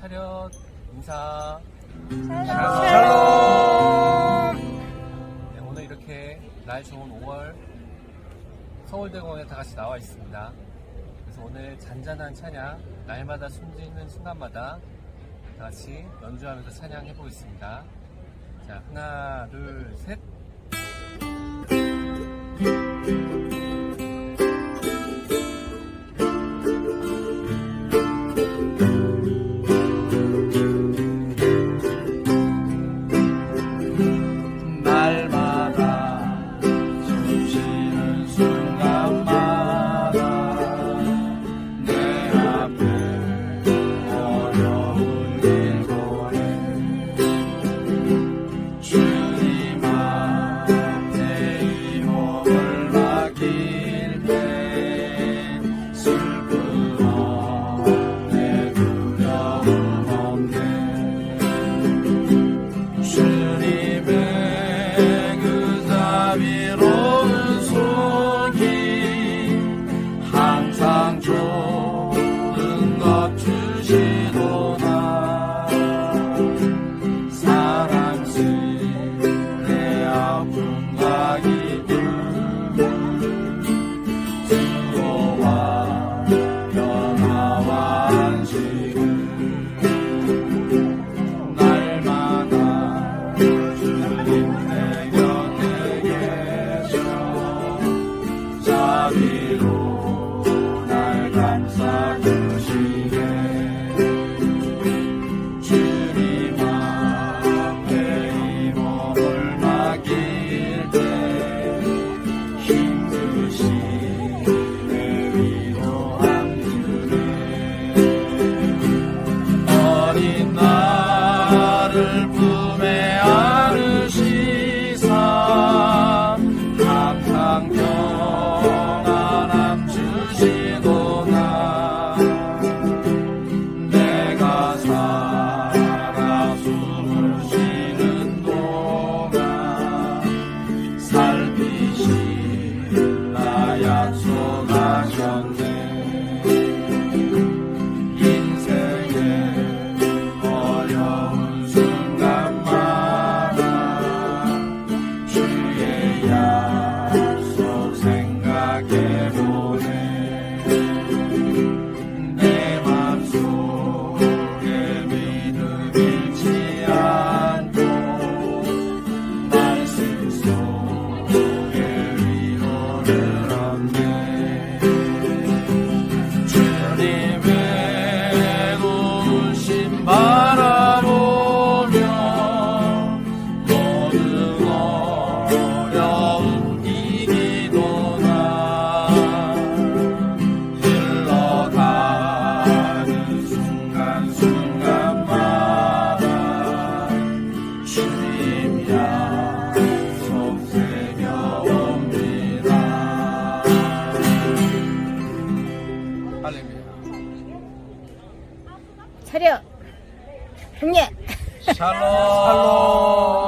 차렷 인사. 샬롬. 네, 오늘 이렇게 날 좋은 5월 서울대공원에 다 같이 나와 있습니다. 그래서 오늘 잔잔한 찬양, 날마다 숨지는 순간마다 다 같이 연주하면서 찬양해 보겠습니다. 자, 하나, 둘, 셋. 주시도다 살아 숨을 쉬는 동안 살피시라 약속하셨네 차려. 형님. 샬롬. 샬롬